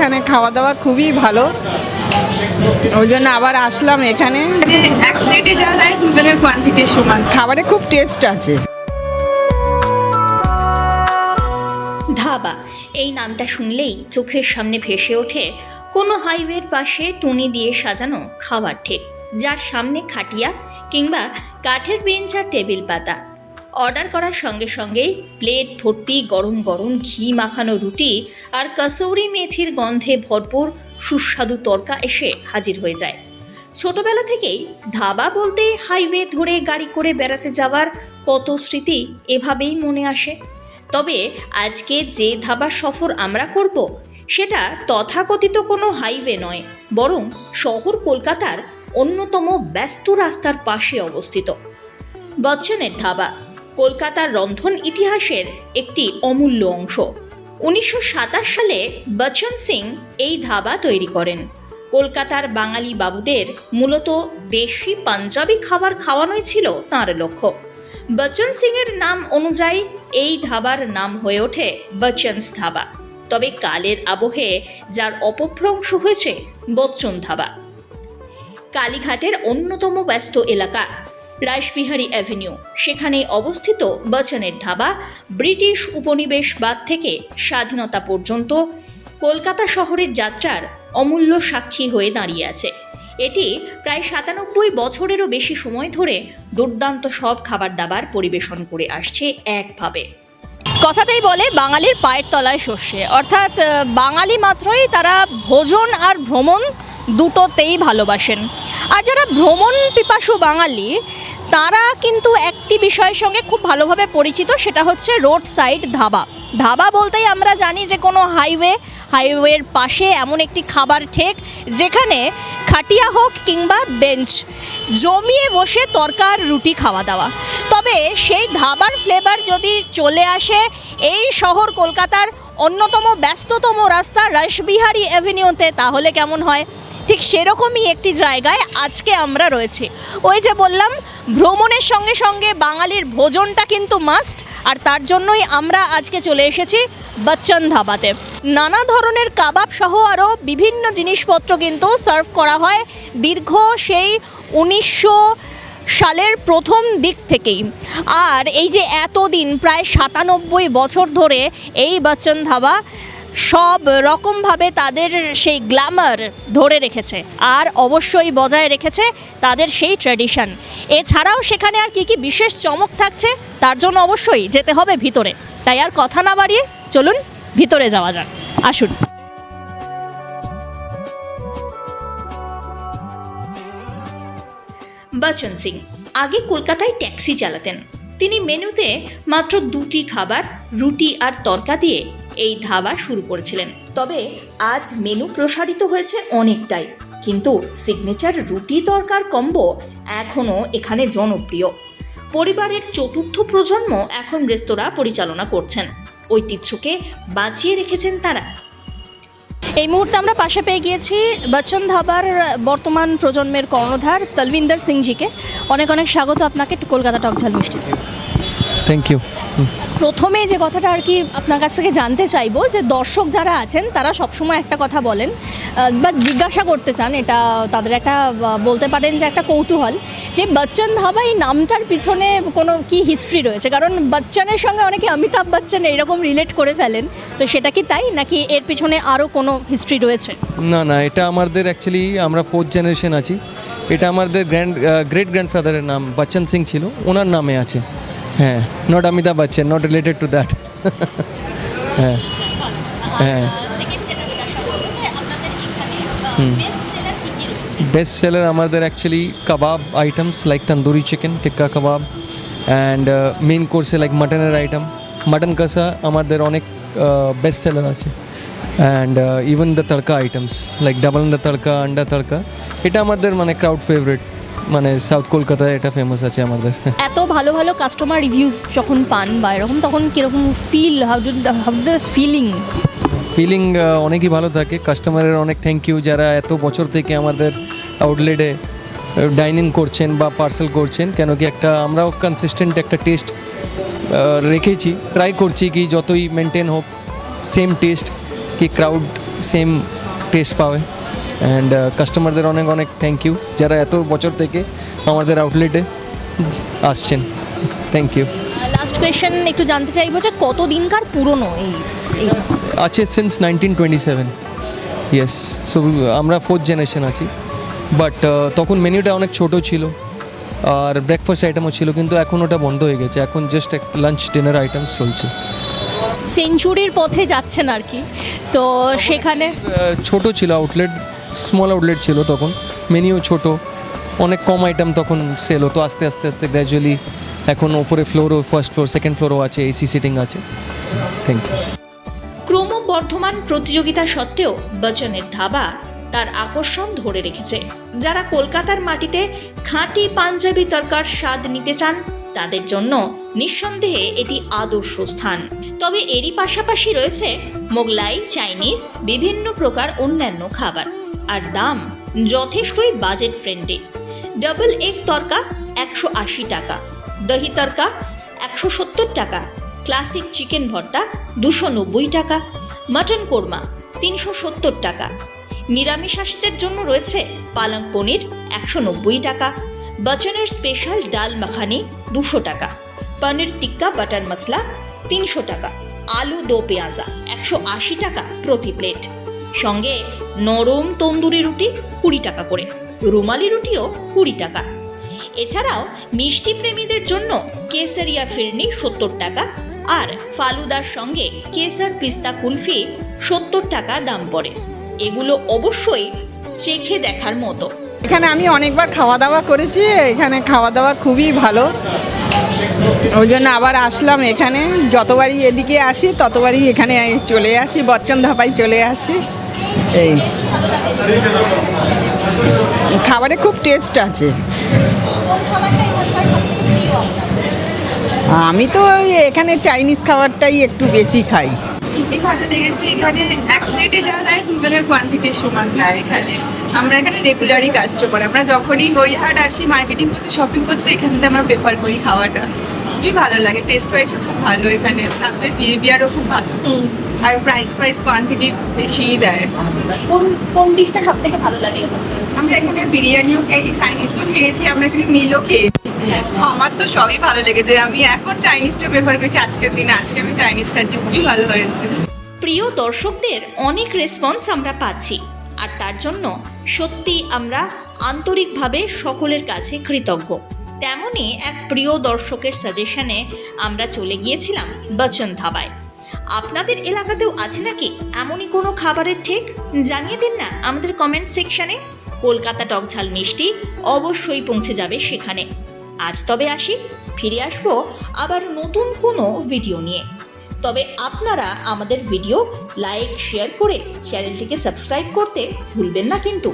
এখানে খাওয়া দাওয়া খুবই ভালো। ওই জন্য আবার আসলাম এখানে। এক প্লেটে যা যায় দুজনের কোয়ান্টিটির সমান। খাবারে খুব টেস্ট আছে। ধাবা এই নামটা শুনলেই চোখের সামনে ভেসে ওঠে কোনো হাইওয়ের পাশে টুনি দিয়ে সাজানো খাবার ঠেক যার সামনে খাটিয়া কিংবা কাঠের বেঞ্চ আর টেবিল পাতা। অর্ডার করার সঙ্গে সঙ্গেই প্লেট, ভর্তি, গরম গরম ঘি মাখানো রুটি আর কসৌরি মেথির গন্ধে ভরপুর সুস্বাদু তরকা এসে হাজির হয়ে যায়। ছোটবেলা থেকেই ধাবা বলতে হাইওয়ে ধরে গাড়ি করে বেড়াতে যাওয়ার কত স্মৃতি এভাবেই মনে আসে। তবে আজকে যে ধাবা সফর আমরা করব, সেটা তথাকথিত কোনো হাইওয়ে নয়, বরং শহর কলকাতার অন্যতম ব্যস্ত রাস্তার পাশে অবস্থিত। বচ্চনের ধাবা কলকাতার রন্ধন ইতিহাসের একটি অমূল্য অংশ। উনিশশো সাতাশ সালে বচ্চন সিং এই ধাবা তৈরি করেন। কলকাতার বাঙালি বাবুদের মূলত দেশি পাঞ্জাবি খাবার খাওয়ানোই ছিল তাঁর লক্ষ্য। বচ্চন সিংয়ের নাম অনুযায়ী এই ধাবার নাম হয়ে ওঠে বচ্চনস ধাবা। তবে কালের আবহে যার অপভ্রংশ হয়েছে বচ্চন ধাবা। কালীঘাটের অন্যতম ব্যস্ত এলাকা রাসবিহারী অ্যাভিনিউ। সেখানে অবস্থিত বচনের ধাবা, ব্রিটিশ উপনিবেশবাদ থেকে স্বাধীনতা পর্যন্ত কলকাতা শহরের যাত্রার অমূল্য সাক্ষী হয়ে দাঁড়িয়ে আছে। এটি প্রায় সাতানব্বই বছরেরও বেশি সময় ধরে দুর্দান্ত সব খাবার দাবার পরিবেশন করে আসছে একভাবে। কথাতেই বলে, বাঙালির পায়ের তলায় সর্ষে। অর্থাৎ বাঙালি মাত্রই তারা ভোজন আর ভ্রমণ দুটোতেই ভালোবাসেন। আর যারা ভ্রমণ পিপাসু বাঙালি তারা কিন্তু একটি বিষয়ের সঙ্গে খুব ভালোভাবে পরিচিত, সেটা হচ্ছে রোড সাইড ধাবা। ধাবা বলতেই আমরা জানি যে কোনো হাইওয়ে হাইওয়ের পাশে এমন একটি খাবার ঠেক, যেখানে খাটিয়া হোক কিংবা বেঞ্চ জমিয়ে বসে তরকার রুটি খাওয়া দাওয়া। তবে সেই ধাবার ফ্লেভার যদি চলে আসে, এই শহর কলকাতার অন্যতম ব্যস্ততম রাস্তা রাসবিহারী অ্যাভিনিউতে তাহলে কেমন হয়? ঠিক সেরকমই একটি জায়গায় আজকে আমরা রয়েছি। ওই যে বললাম, ভ্রমণের সঙ্গে সঙ্গে বাঙালির ভোজনটা কিন্তু মাস্ট আর তার জন্যই আমরা আজকে চলে এসেছি বচ্চন ধাবাতে। নানা ধরনের কাবাব সহ আরও বিভিন্ন জিনিসপত্র কিন্তু সার্ভ করা হয় দীর্ঘ সেই উনিশশো সালের প্রথম দিক থেকেই। আর এই যে এতদিন, প্রায় সাতানব্বই বছর ধরে এই বচ্চন ধাবা সব রকমভাবে তাদের সেই গ্ল্যামার ধরে রেখেছে আর অবশ্যই বজায় রেখেছে তাদের সেই ট্র্যাডিশন। এছাড়াও সেখানে আর কি কি বিশেষ চমক থাকছে তার জন্য অবশ্যই যেতে হবে ভিতরে। তাই আর কথা না বাড়িয়ে চলুন ভিতরে যাওয়া যাক। আসুন। বচ্চন সিং, আগে কলকাতায় ট্যাক্সি চালাতেন। তিনি মেনুতে মাত্র দুটি খাবার, রুটি আর তরকা দিয়ে এই ধাবা শুরু করেছিলেন। তবে আজ মেনু প্রসারিত হয়েছে অনেকটাই। কিন্তু সিগনেচার রুটি তরকার কম্বো এখনও এখানে জনপ্রিয়। পরিবারের চতুর্থ প্রজন্ম এখন রেস্তোরাঁ পরিচালনা করছেন। ঐতিহ্যকে বাঁচিয়ে রেখেছেন তারা। এই মুহূর্তে আমরা পাশে পেয়ে গিয়েছি বচ্চন ধাবার বর্তমান প্রজন্মের কর্ণধার তলবিন্দর সিংজিকে। অনেক অনেক স্বাগত আপনাকে। কলকাতা টকঝাল মিষ্টি। থ্যাংক ইউ প্রথমে যে কথাটা আর কি আপনার কাছ থেকে জানতে চাইব, যে দর্শক যারা আছেন, তারা সবসময় একটা কথা বলেন বা জিজ্ঞাসা করতে চান, এটা তাদের একটা বলতে পারেন যে একটা কৌতূহল, যে বচ্চন ধাবা এই নামটার পিছনে কোনো কি হিস্ট্রি রয়েছে? কারণ বচ্চনের সঙ্গে অনেকে অমিতাভ বচ্চন এইরকম রিলেট করে ফেলেন, তো সেটা কি তাই? নাকি এর পিছনে আরও কোনো হিস্ট্রি রয়েছে? না না, এটা আমাদের অ্যাকচুয়ালি আমরা ফোর্থ জেনারেশন আছি। এটা আমাদের গ্র্যান্ড গ্রেট গ্র্যান্ডফাদারের নাম, বচ্চন সিং ছিল, ওনার নামে আছে। হ্যাঁ not Amitabh Bachchan not related to that হ্যাঁ হ্যাঁ বেস্ট সেলার আমাদের actually kebab items like tandoori chicken tikka kebab and main কোর্সে লাইক মাটনের আইটেম মাটন কষা আমাদের অনেক বেস্ট সেলার আছে and even the tadka items like double the tadka anda tadka এটা আমাদের মানে ক্রাউড ফেভারিট মানে সাউথ কলকাতায় এটা ফেমাস আছে আমাদের। এত ভালো ভালো কাস্টমার রিভিউজ যখন পান বা এরকম তখন কীরকম feel how do how the feeling feeling অনেকই ভালো থাকে। কাস্টমারের অনেক থ্যাংক ইউ যারা এত বছর থেকে আমাদের আউটলেটে ডাইনিং করছেন বা পার্সেল করছেন কেন কি একটা আমরাও কনসিস্টেন্ট একটা টেস্ট রেখেছি ট্রাই করছি কি যতই মেনটেন হোক সেম টেস্ট কি ক্রাউড সেম টেস্ট পাবে। অ্যান্ড কাস্টমারদের অনেক অনেক থ্যাংক ইউ যারা এত বছর থেকে আমাদের আউটলেটে আসছেন থ্যাংক ইউ লাস্ট কোয়েশ্চেন একটু জানতে চাইব যে কত দিনকার পুরনো এই আছে since nineteen twenty seven yes so আমরা ফোর্থ জেনারেশন আছি। বাট তখন মেনুটা অনেক ছোট ছিল। আর ব্রেকফাস্ট আইটেমও ছিল কিন্তু এখন ওটা বন্ধ হয়ে গেছে। এখন জাস্ট এক লাঞ্চ ডিনার আইটেমস চলছে। সেঞ্চুরির পথে যাচ্ছেন আর কি। তো সেখানে আহ, ছোট ছিল আউটলেট স্মল আউটলেট ছিল তখন মেনিও ছোট, অনেক কম আইটেম তখন সেল হতো, আস্তে আস্তে আস্তে গ্র্যাজুয়ালি এখন ওপরে ফ্লোরও ফার্স্ট ফ্লোর সেকেন্ড ফ্লোরও আছে এসি সিটিং আছে। থ্যাংক ইউ ক্রমবর্ধমান প্রতিযোগিতা সত্ত্বেও বচ্চনের ধাবা তার আকর্ষণ ধরে রেখেছে। যারা কলকাতার মাটিতে খাঁটি পাঞ্জাবি তরকার স্বাদ নিতে চান, তাদের জন্য নিঃসন্দেহে এটি আদর্শ স্থান। তবে এরই পাশাপাশি রয়েছে মোগলাই, চাইনিজ, বিভিন্ন প্রকার অন্যান্য খাবার। আর দাম যথেষ্টই budget friendly double egg tadka একশো আশি টাকা, দহি তরকা একশো সত্তর টাকা ক্লাসিক চিকেন ভর্তা দুশো নব্বই টাকা মাটন কোরমা তিনশো সত্তর টাকা। নিরামিষাশীদের জন্য রয়েছে পালং পনির একশো নব্বই টাকা, বচনের স্পেশাল ডাল মাখানি দুশো টাকা, পনির টিক্কা বাটার মশলা তিনশো টাকা, আলু দো পেঁয়াজা একশো আশি টাকা প্রতি প্লেট সঙ্গে নরম তন্দুরি রুটি কুড়ি টাকা করে, রুমালি রুটিও কুড়ি টাকা। এছাড়াও মিষ্টি প্রেমীদের জন্য কেসারিয়া ফিরনি সত্তর টাকা আর ফালুদার সঙ্গে কেসার পিস্তা কুলফি সত্তর টাকা দাম পড়ে। এগুলো অবশ্যই চেখে দেখার মতো। এখানে আমি অনেকবার খাওয়া দাওয়া করেছি, এখানে খাওয়া দাওয়া খুবই ভালো। ওই জন্য আবার আসলাম এখানে, যতবারই এদিকে আসি, ততবারই এখানে চলে আসি, বচ্চন ধাপায় চলে আসি। এই। খাবারে খুব টেস্ট আছে। আমি তো এখানে চাইনিজ খাবারটাই একটু বেশি খাই। এখানে এক প্লেটে দুজনের কোয়ান্টিটির সমান এখানে। আমরা এখানে রেগুলারই কাস্টমার আমরা যখনই আসি মার্কেটিং শপিং করতে এখান থেকে আমরা প্রেফার করি খাওয়াটা। খুবই ভালো লাগে টেস্ট খুব ভালো এখানে। আপনাদের খুব ভালো। আর প্রাইস ওয়াইজ কোয়ান্টিটি বেশিই দেয়। কোন কোন ডিশটা সব থেকে ভালো লাগে? আমরা এখানে বিরিয়ানিও খেয়েছি চাইনিজও খেয়েছি আমরা এখানে মিলও খেয়েছি। আমার তো সবই ভালো লেগেছে। আমি এখন চাইনিজটা প্রেফার করছি আজকের দিনে। আজকে আমি চাইনিজ খাচ্ছি খুবই ভালো হয়েছে। প্রিয় দর্শকদের অনেক রেসপন্স আমরা পাচ্ছি। আর তার জন্য সত্যি আমরা আন্তরিকভাবে সকলের কাছে কৃতজ্ঞ। তেমনই এক প্রিয় দর্শকের সাজেশনে আমরা চলে গিয়েছিলাম বচন ধাবায় আপনাদের এলাকাতেও আছে নাকি? এমনই কোনো খাবারের ঠিক? জানিয়ে দিন না আমাদের কমেন্ট সেকশানে কলকাতা টকঝাল মিষ্টি অবশ্যই পৌঁছে যাবে সেখানে। আজ তবে আসি, ফিরে আসব আবার নতুন কোনো ভিডিও নিয়ে। তবে আপনারা আমাদের ভিডিও লাইক শেয়ার করে চ্যানেলটিকে সাবস্ক্রাইব করতে ভুলবেন না কিন্তু।